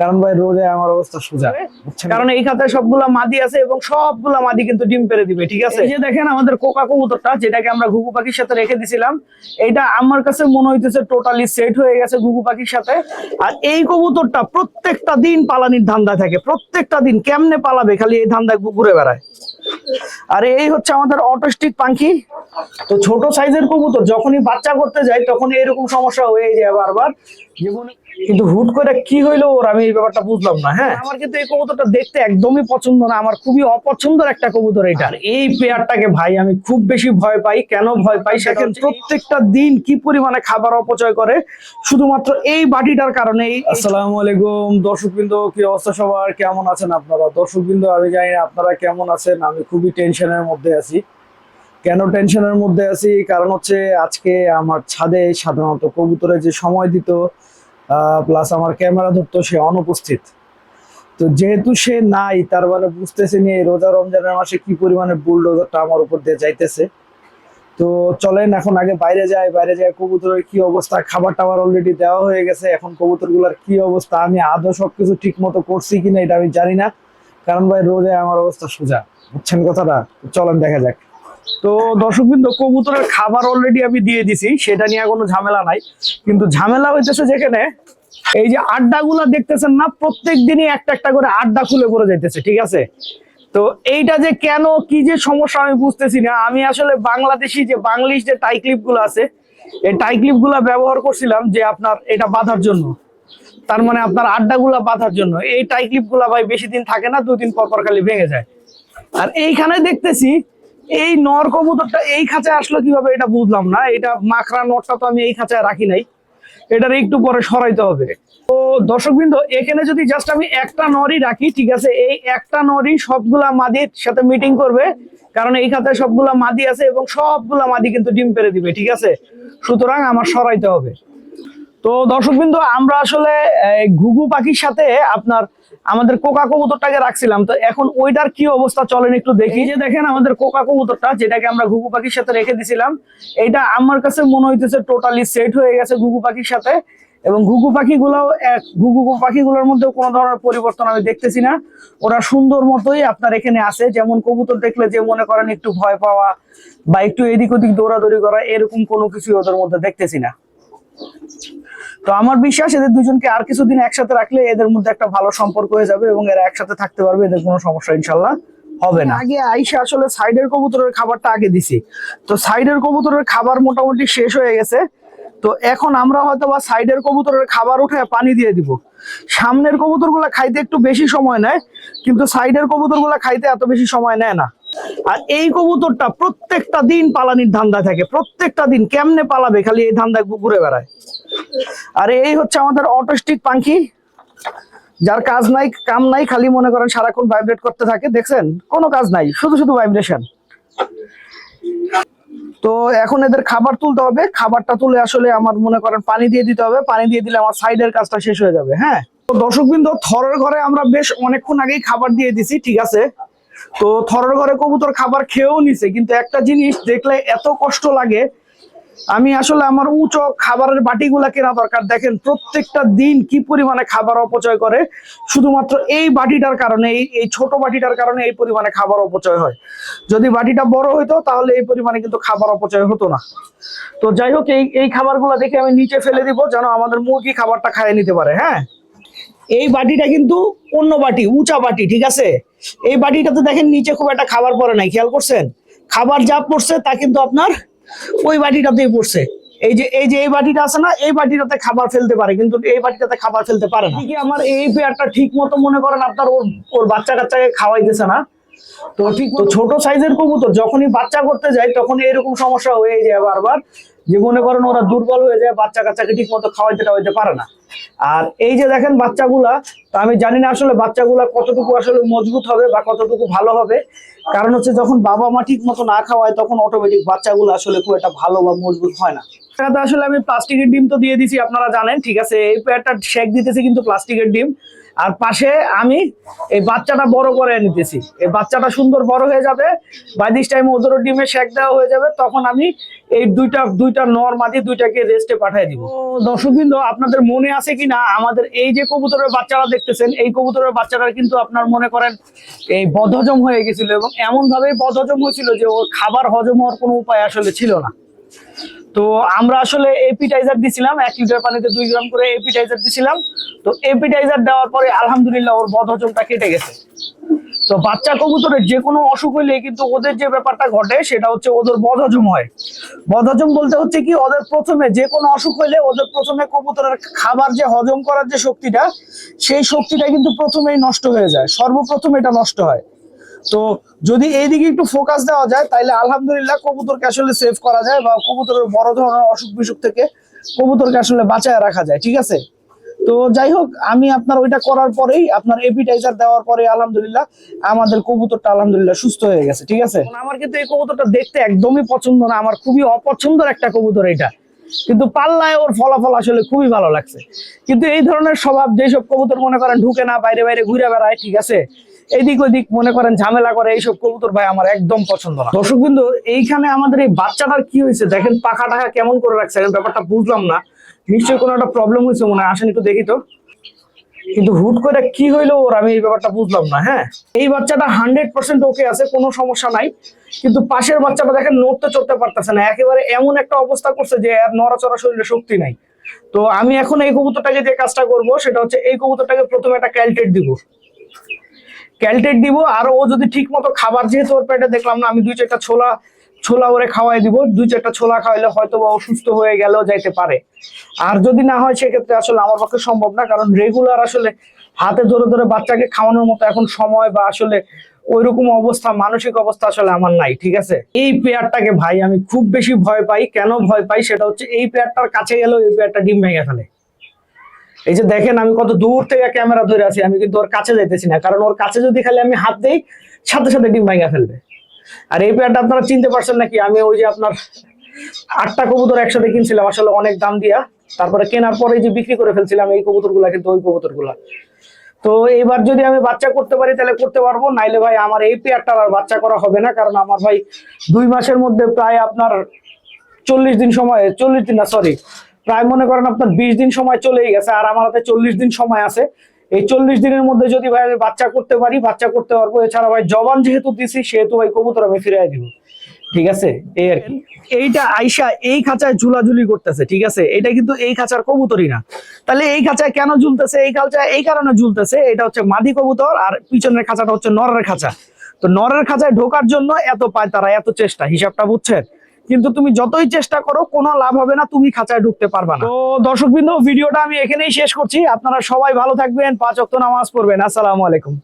কারণ ভাই রোদে আমার অবস্থা সোজা কারণ এই খাতায় সবগুলা মাদি আছে এবং সবগুলা মাদি কিন্তু ডিম পেরে দিবে ঠিক আছে? এই যে দেখেন আমাদের কোকা কবুতরটা যেটাকে আমরা ঘুঘু পাখির সাথে রেখে দিছিলাম এটা আমার কাছে মনে হইতেছে টোটালি সেট হয়ে গেছে ঘুঘু পাখির সাথে। আর এই কবুতরটা প্রত্যেকটা দিন পালানির ধান্দা থাকে প্রত্যেকটা দিন কেমনে পালাবে খালি এই ধান্দায় ঘুরে বেড়ায়? আর এই হচ্ছে আমাদের অটোস্টিক পাখি তো ছোট সাইজের কবুতর, যখনই বাচ্চা করতে যায় তখন এরকম সমস্যা হয়ে যায় বারবার। জীবনে কিন্তু হুট করে কি হইল ওর, আমি এই ব্যাপারটা বুঝলাম না হ্যাঁ? আমার কিন্তু এই কবুতরটা দেখতে একদমই পছন্দ না, আমার খুবই অপছন্দের একটা কবুতর এটা। এই পেয়ারটাকে ভাই, আমি খুব বেশি ভয় পাই। কেন ভয় পাই? সেখানে প্রত্যেকটা দিন কি পরিমাণে খাবার অপচয় করে? শুধুমাত্র এই বাটিটার কারণে আসসালামু আলাইকুম। দর্শকবৃন্দ, কি অবস্থা সবার? কেমন আছেন আপনারা? দর্শকবৃন্দ, আমি জানি আপনারা কেমন আছেন। আমি খুবই টেনশনের মধ্যে আছি। কেন টেনশনের মধ্যে আছি? কারণ হচ্ছে আজকে আমার ছাদে সাধারণত কবুতরে যে সময় দিত প্লাস আমার ক্যামেরা ধরতো, সে অনুপস্থিত। তো যেহেতু সে নাই, তার মানে বুঝতেছে নিয়ে রোজা রমজানের মাসে কি পরিমাণে বুলডোজারটা আমার উপর দিয়ে যাইতেছে। তো চলেন এখন আগে বাইরে যায় বাইরে যায় কবুতরের কি অবস্থা? খাবার টাবার অলরেডি দেওয়া হয়ে গেছে, এখন কবুতরগুলোর কি অবস্থা? আমি আদৌ সবকিছু ঠিক মতো করছি কিনা, এটা আমি জানি না। কারণ ভাই রোজে আমার অবস্থা সোজা, বুঝছেন কথাটা? চলেন, দেখা যাক। তো দর্শকবৃন্দ, কবুতরের খাবার অলরেডি আমি দিয়ে দিছি, সেটা নিয়ে কোনো ঝামেলা নাই। কিন্তু ঝামেলা হইতেছে যেখানে এই যে আড্ডাগুলা দেখতেছেন না, প্রত্যেক দিনই একটা একটা করে আড্ডা খুলে পড়ে যাইতেছে, ঠিক আছে? তো এইটা যে কেন, কি যে সমস্যা আমি বুঝতেছি না। আমি আসলে বাংলাদেশি যে বাংলিশ যে টাই ক্লিপগুলো আছে, এই টাই ক্লিপগুলা ব্যবহার করছিলাম যে আপনার এটা বাঁধার জন্য। তার মানে আপনার আড্ডাগুলা বাঁধার জন্য। এই টাই গুলা ভাই বেশি দিন থাকে না, দুদিন পর পর খালি ভেঙে যায়। আর এইখানে দেখতেছি, এই নর কবুতরটা এই খাঁচায় আসলো কীভাবে এটা বুঝলাম না। এটা মাখরা নটটা তো আমি এই খাঁচায় রাখি নাই। এটার একটু পরে সরাইতে হবে। তো দর্শকবৃন্দ, এখানে যদি জাস্ট আমি একটা নরই রাখি, ঠিক আছে, এই একটা নরই সবগুলা মাদির সাথে মিটিং করবে, কারণ এই খাতায় সবগুলা মাদি আছে এবং সবগুলা মাদি কিন্তু ডিম পেরে দিবে, ঠিক আছে? সুতরাং আমার সরাইতে হবে। তো দর্শক দর্শকবৃন্দ, আমরা আসলে ঘুঘু পাখির সাথে আপনার আমাদের কোকা কবুতরটাকে রাখছিলাম। তো এখন ওইটার কি অবস্থা চলেন একটু দেখি। যে দেখেন আমাদের কোকা কবুতরটা, যেটাকে আমরা ঘুঘু পাখির সাথে রেখে দিছিলাম, এটা আমার কাছে মনে হইতেছে টোটালি সেট হয়ে গেছে ঘুঘু পাখির সাথে। এবং ঘুঘু পাখিগুলোও এক, ঘুঘু পাখিগুলোর মধ্যেও কোনো ধরনের পরিবর্তন আমি দেখতেছি না। ওরা সুন্দর মতোই আপনার এখানে আছে, যেমন কবুতর দেখলে যে মনে করেন একটু ভয় পাওয়া বা একটু এদিক ওদিক দৌড়াদৌড়ি করা, এরকম কোনো কিছু ওদের মধ্যে দেখতেছি না। তো আমার বিশ্বাস এদের দুজনকে আর কিছুদিন একসাথে রাখলে এদের মধ্যে একটা ভালো সম্পর্ক হয়ে যাবে এবং এরা একসাথে থাকতে পারবে, এদের কোনো সমস্যা ইনশাল্লাহ হবে না। আগে আইসা আসলে সাইডের কবুতরের খাবারটা আগে দিছি। তো সাইডের কবুতরের খাবার মোটামুটি শেষ হয়ে গেছে। তো এখন আমরা হয়তো বা সাইডের কবুতরের খাবার উঠে পানি দিয়ে দিব। সামনের কবুতরগুলা খাইতে একটু বেশি সময় নেয়, কিন্তু সাইডের কবুতর কবুতরগুলা খাইতে এত বেশি সময় নেয় না। আর এই কবুতরটা প্রত্যেকটা দিন পালানির ধান্দায় থাকে, প্রত্যেকটা দিন কেমনে পালাবে খালি এই ধান্দায় ঘুরে বেড়ায়। আর এই হচ্ছে আমাদের অটোস্টিক পাখি যার কাজ নাই, কাম নাই, খালি মনে করেন সারাক্ষণ ভাইব্রেট করতে থাকে। দেখছেন? কোনো কাজ নাই, শুধু শুধু ভাইব্রেশন তো এখন এদের খাবার তুলতে হবে। খাবারটা তুলে আসলে আমার মনে করেন পানি দিয়ে দিতে হবে। পানি দিয়ে দিলে আমার সাইডের কাজটা শেষ হয়ে যাবে হ্যাঁ? তো দর্শকবৃন্দ, থরের ঘরে আমরা বেশ অনেকক্ষণ আগেই খাবার দিয়ে দিছি, ঠিক আছে? তো থরের ঘরে কবুতর খাবার খেয়েও নিছে। কিন্তু একটা জিনিস দেখলে এত কষ্ট লাগে আমি আসলে আমার উঁচু খাবারের বাটিগুলা কেনা দরকার। দেখেন প্রত্যেকটা দিন কি পরিমাণে খাবার অপচয় করে, শুধুমাত্র এই বাটিটার কারণে, এই ছোট বাটিটার কারণে এই পরিমাণে খাবার অপচয় হয়। যদি বাটিটা বড় হইতো, তাহলে এই পরিমাণে কিন্তু খাবার অপচয় হতো না। তো যাই হোক, এই এই খাবারগুলো দেখে আমি নিচে ফেলে দিব, যেন আমাদের মুরগি খাবারটা খাইয়ে নিতে পারে হ্যাঁ? এই বাটিটা কিন্তু অন্য বাটি, উঁচা বাটি, ঠিক আছে? এই বাটিটাতে দেখেন নিচে খুব একটা খাবার পরে নাই, খেয়াল করছেন? খাবার যা পড়ছে, তা কিন্তু আপনার ওই বাটিটাতেই পড়ছে। এই যে এই যে এই বাটিটা আছে না, এই বাটিটাতে খাবার ফেলতে পারে, কিন্তু এই বাটিটাতে খাবার ফেলতে পারে না। আমার এই পেয়ারটা ঠিক মতো মনে করেন আপনার ওর ওর বাচ্চা কাচ্চাকে খাওয়াইতেছে না। তো ঠিক তো ছোট সাইজের কবুতর যখনই বাচ্চা করতে যায় তখন এরকম সমস্যা হয়ে যায় বারবার যে মনে করেন ওরা দুর্বল হয়ে যায় বাচ্চা কাচ্চাকে ঠিক মতো খাওয়াইতে টাওয়াইতে পারে না। আর এই যে দেখেন বাচ্চাগুলা তো আমি জানি না আসলে বাচ্চাগুলা কতটুকু আসলে মজবুত হবে বা কতটুকু ভালো হবে। কারণ হচ্ছে যখন বাবা মা ঠিক মতো না খাওয়ায় তখন অটোমেটিক বাচ্চাগুলো আসলে খুব একটা ভালো বা মজবুত হয় না। আসলে আমি প্লাস্টিকের ডিম তো দিয়ে দিছি আপনারা জানেন ঠিক আছে? এই পেয়ারটা শেক দিতেছি কিন্তু প্লাস্টিকের ডিম। আর পাশে আমি এই বাচ্চাটা বড় করে নিতেছি। এই বাচ্চাটা সুন্দর বড় হয়ে যাবে। বাই দিস টাইম ওদেরও ডিমে শেক দেওয়া হয়ে যাবে। তখন আমি এই দুইটা দুইটা নর মাদি দুইটাকে রেস্টে পাঠিয়ে দিব। দর্শকবৃন্দ, আপনাদের মনে আছে কিনা আমাদের এই যে কবুতরের বাচ্চারা দেখতেছেন, এই কবুতরের বাচ্চারা কিন্তু আপনার মনে করেন এই বদহজম হয়ে গেছিল এবং এমন ভাবে বদহজম হয়েছিল যে ওর খাবার হজম হওয়ার কোনো উপায় আসলে ছিল না। তো আমরা আসলে এপিটাইজার দিছিলাম, এক লিটার পানিতে দুই গ্রাম করে এপিটাইজার দিছিলাম। তো এপিটাইজার দেওয়ার পরে আলহামদুলিল্লাহ ওর বদহজমটা কেটে গেছে। তো বাচ্চা কবুতরের যে কোনো অসুখ হইলে কিন্তু ওদের যে ব্যাপারটা ঘটে, সেটা হচ্ছে ওদের বদহজম হয়। বদহজম বলতে হচ্ছে কি, ওদের প্রথমে যে কোনো অসুখ হইলে ওদের প্রথমে কবুতরের খাবার যে হজম করার যে শক্তিটা, সেই শক্তিটা কিন্তু প্রথমেই নষ্ট হয়ে যায়। সর্বপ্রথম এটা নষ্ট হয়। তো যদি এইদিকে একটু ফোকাস দেওয়া যায় তাহলে আলহামদুলিল্লাহ কবুতরকে আসলে সেভ করা যায় বা কবুতরের বড় ধরনের অসুখ বিসুখ থেকে কবুতরকে আসলে বাঁচায় রাখা যায়, ঠিক আছে? তো যাই হোক, আমি আপনার ওইটা করার পরেই আপনার এপিটাইজার দেওয়ার পরে আলহামদুলিল্লাহ আমাদের কবুতরটা আলহামদুলিল্লাহ সুস্থ হয়ে গেছে, ঠিক আছে? আমার কিন্তু এই কবুতরটা দেখতে একদমই পছন্দ না, আমার খুবই অপছন্দের একটা কবুতর এটা। কিন্তু পাল্লায় ওর ফলাফল আসলে খুবই ভালো লাগছে। কিন্তু এই ধরনের স্বভাব যেসব কবুতর মনে করেন ঢুকে না, বাইরে বাইরে ঘুরে বেড়ায়, ঠিক আছে? এদিক ওদিক মনে করেন ঝামেলা করে, এইসব কবুতর ভাই আমার একদম পছন্দ না। দর্শক বিন্দু, এইখানে আমাদের এই বাচ্চাটার কি হয়েছে? দেখেন পাখা টাকা কেমন করে রাখছে ব্যাপারটা বুঝলাম না। নিশ্চয়ই কোনো একটা প্রবলেম হয়েছে মনে হয়, আসেন একটু দেখি তো। কিন্তু হুট করে কি হইল ওর, আমি এই ব্যাপারটা বুঝলাম না হ্যাঁ? এই বাচ্চাটা হান্ড্রেড পার্সেন্ট ওকে আছে, কোনো সমস্যা নাই। কিন্তু পাশের বাচ্চাটা দেখেন নড়তে চড়তে পারতেছে না, একেবারে এমন একটা অবস্থা করছে যে আর নড়াচড়া শরীরে শক্তি নাই। তো আমি এখন এই কবুতরটাকে যে কাজটা করব, সেটা হচ্ছে এই কবুতরটাকে প্রথমে একটা ক্যালটেট দিব। ক্যালটেট দিব, আর ও যদি ঠিক মতো খাবার, যেহেতু ওর পেটে দেখলাম না, আমি দুই চারটা ছোলা ছোলা ওরে খাওয়াই দিব। দুই চারটা ছোলা খাওয়াইলে হয়তো বা অসুস্থ হয়ে গেলেও যাইতে পারে। আর যদি না হয়, সেক্ষেত্রে আসলে আমার পক্ষে সম্ভব না, কারণ রেগুলার আসলে হাতে ধরে ধরে বাচ্চাকে খাওয়ানোর মতো এখন সময় বা আসলে ওইরকম অবস্থা, মানসিক অবস্থা আসলে আমার নাই, ঠিক আছে? এই পেয়ারটাকে ভাই আমি খুব বেশি ভয় পাই। কেন ভয় পাই? সেটা হচ্ছে এই পেয়ারটার কাছে গেলেও এই পেয়ারটা ডিম ভেঙে ফেলে। এই যে দেখেন আমি কত দূর থেকে ক্যামেরা ধরে আছি, আমি কিন্তু ওর কাছে যাইতেছি না, কারণ ওর কাছে যদি খালি আমি হাত দেই, সাথে সাথে ডিম ভাঙা ফেলবে। আর এই পেয়ারটা আপনারা চিনতে পারছেন নাকি? আমি ওই যে আপনার আটটা কবুতর একসাথে কিনছিলাম, আসলে অনেক দাম দিয়া। তারপরে কেনার পরে যে বিক্রি করে ফেলছিলাম, এই কবুতরগুলা কিন্তু ওই কবুতরগুলা তো এবার যদি আমি বাচ্চা করতে পারি, তাহলে করতে পারব। নাইলে ভাই, আমার এই পেয়ারটার আর বাচ্চা করা হবে না, কারণ আমার ভাই দুই মাসের মধ্যে প্রায় আপনার চল্লিশ দিন সময়, চল্লিশ দিন না সরি প্রায় মনে করেন আপনার বিশ দিন সময় চলেই গেছে, আর আমার হাতে চল্লিশ দিন সময় আছে। এই চল্লিশ দিনের মধ্যে যদি ভাই আমি বাচ্চা করতে পারি, বাচ্চা করতে পারব। এছাড়া ভাই জবান যেহেতু দিছি, সেহেতু ভাই কবুতর আমি ফিরাই দিব। ঠিক আছে? এই আর কি। এইটা আইসা এই খাঁচায় ঝুলাঝুলি করতেছে, ঠিক আছে? এটা কিন্তু এই খাঁচার কবুতরই না। তাহলে এই খাঁচায় কেন ঝুলতেছে? এই খাঁচায় এই কারণে ঝুলতেছে। এটা হচ্ছে মাদি কবুতর, আর পিছনের খাঁচাটা হচ্ছে নরের খাঁচা। তো নরের খাঁচায় ঢোকার জন্য এত পায় তারা, এত চেষ্টা। হিসাবটা বুঝছেন? কিন্তু তুমি যতই চেষ্টা করো কোনো লাভ হবে না তুমি খাঁচায় ঢুকতে পারবে না। তো দর্শকবৃন্দ ভিডিওটা আমি এখানেই শেষ করছি। আপনারা সবাই ভালো থাকবেন পাঁচ অক্ত নামাজ পড়বেন। আসসালামু আলাইকুম।